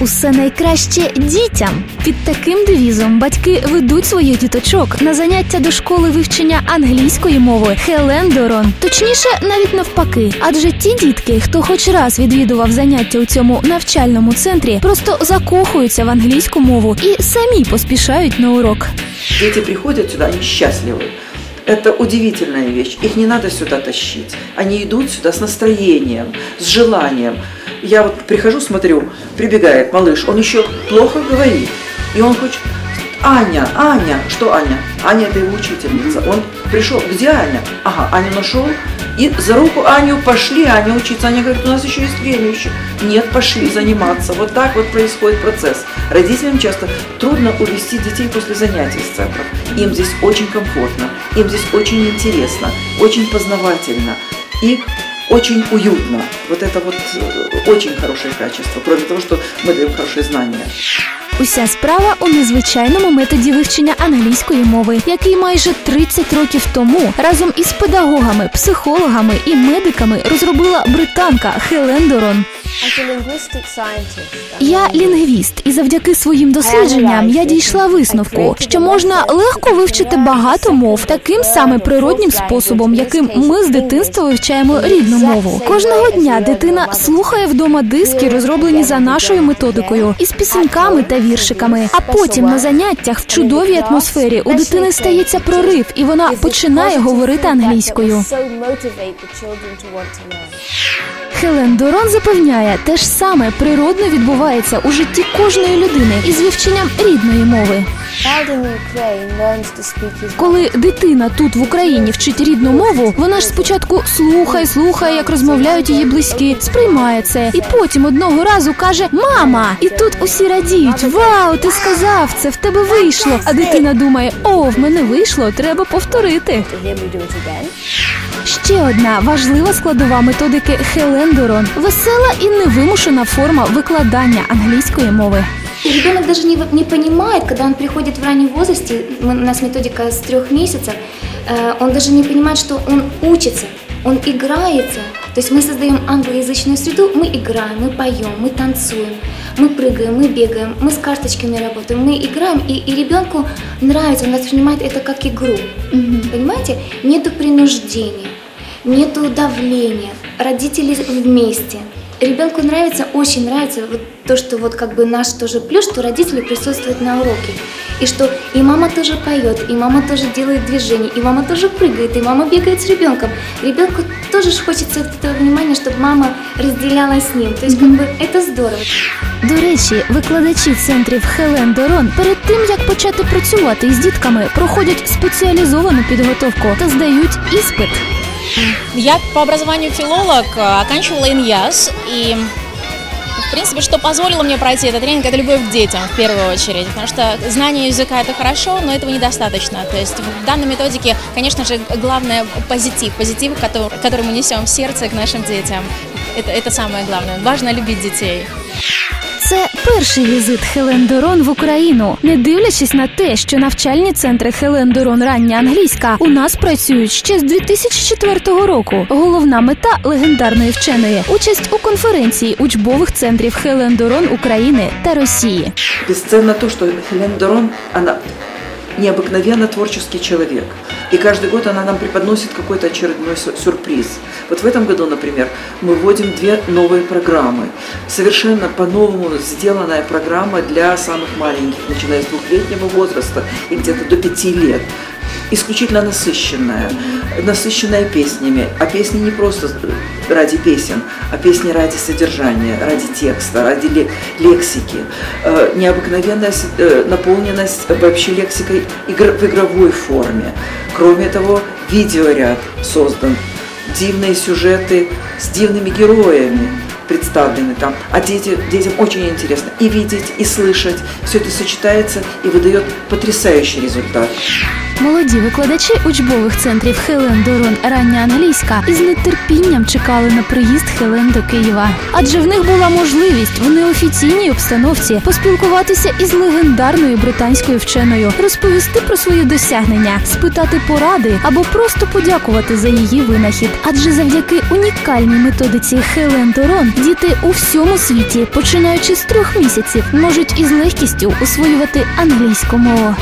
усе найкраще дітям. Під таким девізом батьки ведуть своїх діточок на заняття до школи вивчення англійської мови Хелен Дорон. Точніше, навіть навпаки. Адже ті дітки, хто хоч раз відвідував заняття у цьому навчальному центрі, просто закохуються в англійську мову і самі поспішають на урок. Дети приходят сюда, они счастливы. Это удивительная вещь. Их не надо сюда тащить. Они идут сюда с настроением, с желанием. Я вот прихожу, смотрю, прибегает малыш, он еще плохо говорит. И он хочет, Аня, Аня, что Аня? Аня это его учительница. Он пришел, где Аня? Ага, Аню нашел. И за руку Аню пошли, Аня учиться. Аня говорит, у нас еще есть время еще. Нет, пошли заниматься. Вот так вот происходит процесс. Родителям часто трудно увести детей после занятий с центров. Им здесь очень комфортно, им здесь очень интересно, очень познавательно и очень уютно. Вот это вот э, очень хорошее качество, кроме того, что мы даем хорошие знания. Уся справа у незвичайному методі вивчення англійської мови, який майже 30 років тому разом із педагогами, психологами і медиками розробила британка Хелен Дорон. Я лінгвіст, і завдяки своїм дослідженням я дійшла висновку, що можна легко вивчити багато мов таким саме природнім способом, яким ми з дитинства вивчаємо рідну мову. Кожного дня дитина слухає вдома диски, розроблені за нашою методикою, із пісеньками та віршиками. А потім на заняттях в чудовій атмосфері у дитини стається прорив, і вона починає говорити англійською. Хелен Дорон запевняє, те ж саме природно відбувається у житті кожної людини із вивченням рідної мови. Коли дитина тут в Україні вчить рідну мову, вона ж спочатку слухає, слухає, як розмовляють її близькі, сприймає це, і потім одного разу каже Мама! І тут усі радіють: Вау, ти сказав це, в тебе вийшло. А дитина думає: О, в мене вийшло, треба повторити. Ще одна важлива складова методики Хелен Дорон весела і невимушена форма викладання англійської мови. И ребенок даже не, не понимает, когда он приходит в раннем возрасте, мы- у нас методика с трех месяцев, э, он даже не понимает, что он учится, он играется. То есть мы создаем англоязычную среду, мы играем, мы поем, мы танцуем, мы прыгаем, мы бегаем, мы с карточками работаем, мы играем, и, и ребенку нравится, он воспринимает это как игру. Понимаете? Нету принуждения, нету давления, родители вместе. Ребенку нравится, очень нравится вот то, что вот как бы наш тоже плюс, что родители присутствуют на уроке. И что и мама тоже поет, и мама тоже делает движения, и мама тоже прыгает, и мама бегает с ребенком. Ребенку тоже ж хочется вот этого внимания, чтобы мама разделяла с ним. То есть как бы это здорово. До речі, викладачі центрів Хелен Дорон перед тим як почати працювати із дітками, проходять спеціалізовану підготовку та здають іспит. Я по образованию филолог, э, оканчивала ИНЯС, и в принципе, что позволило мне пройти этот тренинг, это любовь к детям в первую очередь, потому что знание языка это хорошо, но этого недостаточно. То есть в данной методике, конечно же, главное позитив, позитив, который, который мы несем в сердце к нашим детям. Это, это самое главное. Важно любить детей. Перший візит Хелен Дорон в Україну, не дивлячись на те, що навчальні центри Хелен Дорон рання англійська у нас працюють ще з 2004 року. Головна мета легендарної вченої участь у конференції учбових центрів Хелен Дорон України та Росії. Бесценно то, что Хелен Дорон, она необыкновенно творческий человек. И каждый год она нам преподносит какой-то очередной сю- сюрприз. Вот в этом году, например, мы вводим две новые программы. Совершенно по-новому сделанная программа для самых маленьких, начиная с двухлетнего возраста и где-то до пяти лет. Исключительно насыщенная, насыщенная песнями. А песни не просто ради песен, а песни ради содержания, ради текста, ради ле- лексики. Э, Необыкновенная э, наполненность вообще лексикой в игровой форме. Кроме того, видеоряд создан, дивные сюжеты с дивными героями представлены там. А дети, детям очень интересно и видеть, и слышать. Все это сочетается и выдает потрясающий результат. Молоді викладачі учбових центрів Хелен Дорон рання англійська із нетерпінням чекали на приїзд Хелен до Києва, адже в них була можливість в неофіційній обстановці поспілкуватися із легендарною британською вченою, розповісти про свої досягнення, спитати поради або просто подякувати за її винахід. Адже завдяки унікальній методиці Хелен Дорон Діти у всьому світі, починаючи з трьох місяців, можуть із легкістю усвоювати англійську мову.